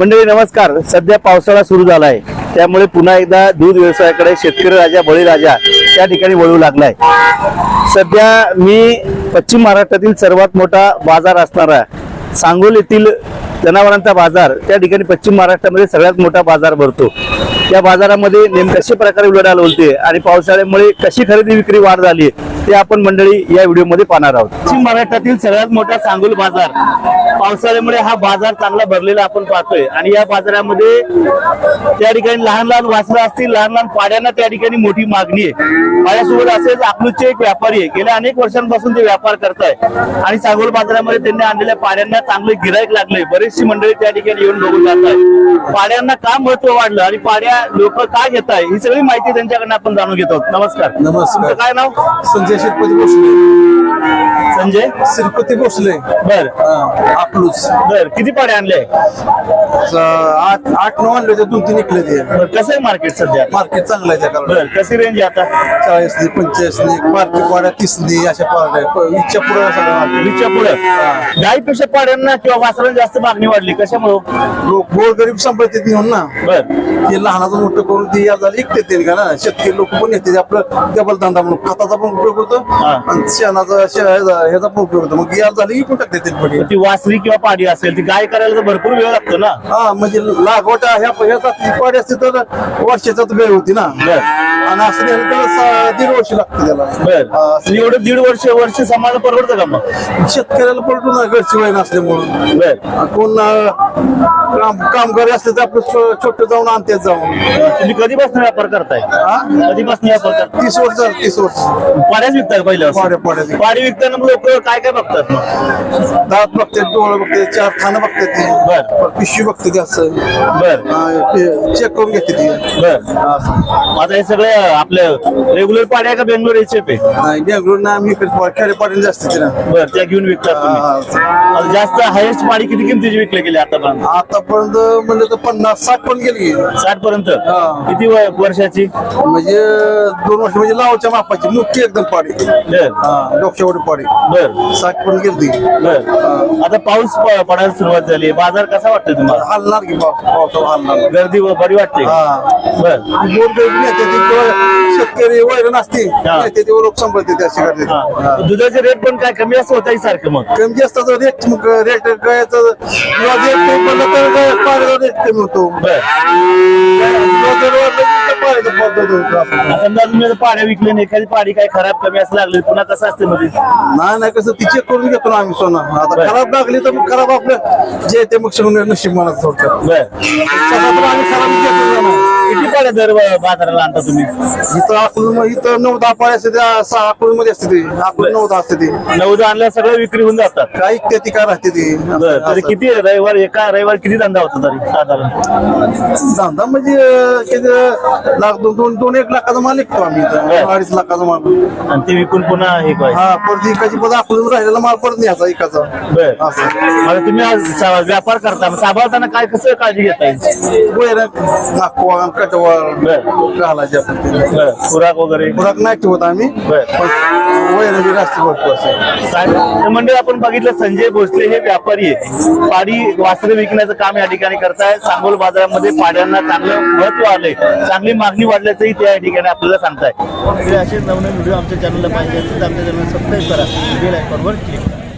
मंडळी नमस्कार. सध्या पावसाळा सुरू झाला आहे त्यामुळे पुन्हा एकदा दूध व्यवसायाकडे शेतकरी राजा बळीराजा त्या ठिकाणी वळू लागलाय. सध्या मी पश्चिम महाराष्ट्रातील सर्वात मोठा बाजार असणारा सांगोल येथील जनावरांचा बाजार त्या ठिकाणी पश्चिम महाराष्ट्रामध्ये सगळ्यात मोठा बाजार भरतो. या बाजारामध्ये नेम कशा प्रकारे उलाढाल होते आणि पावसाळ्यामुळे कशी खरेदी विक्री वाढ झाली ते आपण मंडळी या व्हिडिओमध्ये पाहणार आहोत. पश्चिम महाराष्ट्रातील सगळ्यात मोठा सांगोल बाजार पावसाळ्यामुळे हा बाजार चांगला भरलेला आपण पाहतोय. आणि या बाजारामध्ये त्या ठिकाणी लहान लहान वासरं असतील लहान लहान पाड्यांना त्या ठिकाणी मोठी मागणी आहे. माझ्यासोबत असेच अकलूजचे एक व्यापारी आहे. गेल्या अनेक वर्षांपासून ते व्यापार करताय. आणि सांगोल बाजारामध्ये त्यांनी आणलेल्या पाड्यांना चांगले गिराईक लागले. बरेचशी मंडळी त्या ठिकाणी येऊन बघून जात आहे पाड्यांना का महत्त्व वाढलं आणि पाड्या लोक का घेत आहे ही सगळी माहिती त्यांच्याकडनं आपण जाणून घेतो नमस्कार. नमस्कार. तुमचं काय नाव? संजय शिरपती भोसले. संजय? शिरपती भोसले. बर. अकलूज बर किती पाड्या आणले? आठ आठ नऊ आणले होते दोन तीन निघले ते. बर कसं आहे मार्केट सध्या? मार्केट चांगलं आहे त्या कारण बर कशी रेंज आहे आता? चाळीस नी पंचेचाळीस नी मार्केट वाड्या तीस नी अशा पाड्या इच्छा पुढे. वीसच्या पुढे गाईपेक्षा पाड्यांना किंवा वासरांना जास्त मागणी वाढली कशामुळे? लोक गोर गरीब सांभाळते घेऊन ना. बर. ते लहानाचं मोठं करून ते या झालं इकते ते का ना शेतकरी लोक पण येते ते आपलं डबल धंदा म्हणून. खताचा पण उपयोग होतो हा. आणि शेणाचा शे- ह्याचा पण उपयोग होतो. मग या झालं इकून टाकते ते पडी ती वासरी किंवा पाडी असेल ती गाय करायला तर भरपूर वेळ लागतो ना? हा म्हणजे लागवड ह्या ह्याचा पाडी असते तर वर्षाचा वेळ होती ना. बर. आणि असं झालं तर स- दीड वर्ष लागते त्याला. बर. आणि एवढं दीड वर्ष वर्ष समाज परवडतं का मग? शेतकऱ्याला पलटून ना घरची वय नसल्यामुळं. बर. कोण अं, काम कामगारी असले तर आपलं छो- छोटं जाऊन आणते जाऊन. तुम्ही कधीपासून व्यापार करताय? हा? कधीपासून व्यापार करताय? तीस वर्ष झालं तीस वर्ष. पाड्याच विकताय पहिलं पाड्या पाड्या पाडी विकताना लोक काय काय बघतात मग? दात बघते डोळे बघते चार खाणं बघते ती. बर. पिशवी बघते ती असं बर चेक करून घेते ती. बर. असं. आता हे सगळे आपलं रेग्युलर पाड्या का बेंगलोर एच पे? नाही बेंगलोर ना खेडे जास्त बर त्या घेऊन विकतात तुम्ही. आता जास्त हायेस्ट पाडी किती किमतीची विकले गेले आतापर्यंत? आतापर्यंत म्हणजे तर पन्नास साठ पण गेली. साठ पर्यंत हा. किती वर्षाची? म्हणजे दोन वर्ष म्हणजे लावच्या मापाची मोठी एकदम पाडी. बर. हा डोक्यावर पाडी. बर. साठ पण गेली. बर. आता पाऊस प- पडायला सुरुवात झाली. बाजार कसा वाटतोय तुम्हाला? हलणार की पावसावर हलणार. गर्दी व- बरी वाटते? हा. बर. ते किंवा शेतकरी वैरण असते हा. नेते ते लोक सांभाळते त्या हा. दुधाचे रेट पण काय कमी असं होता सारखं मग? कमी जास्त रेट रेट किंवा रेट पडलं तर पाण्याचा कमी होतो. पाड्या विकले नाही एखादी पाडी काय खराब कमी असं लागली पुन्हा कसं असते मध्ये नाही नाही कसं ती चेक करून घेतो ना आम्ही सोनं. आता. खराब लागली तर मग खराब आपलं जे ते मग नशीब सगळं तर आम्ही खराब घेतो. किती पाड्या दर बाजाराला आणता तुम्ही? इथं अकलूज इथं नऊ दहा पाळी असते त्या सहा अकलूजमध्ये असते ती. अकलूज नऊ दहा असते ती. नऊदा आणल्या सगळं विक्री होऊन जातात. काय इकते ती काय राहते ती. बर तरी किती रविवार एका रविवार किती धंदा होता तरी साधारण? धंदा म्हणजे किती लाख दोन दोन दोन एक लाखाचा माल विकतो आम्ही इथं. अडीच लाखाचा माल. आणि ते विकून पुन्हा हे काय? हा परत एकाची परत अकलूज राहिलेला माल परत न्यायचा एकाचा. बर. असं. आता तुम्ही आज सा- व्यापार करता मग सांभाळताना काय कसं काळजी घेता येईल? घालायचे आपण ते. बर. खुराक वगैरे? खुराक नाही ठेवत आम्ही बर. पण वैर बी जास्त भरतो असं. तर आपण बघितलं संजय भोसले हे व्यापारी आहे. पाडी वासरे विकण्याचं काम या ठिकाणी करताय. सांगोल बाजारामध्ये पाड्यांना चांगलं महत्त्व आलंय. चांगली मागणी वाढल्याचंही त्या ठिकाणी आपल्याला सांगताय. असेच नवनवीन व्हिडिओ आमच्या चॅनलला पाहिजे असेल तर आमच्या चॅनल सबस्क्राईब करा. बेल आयकॉनवर क्लिक करा.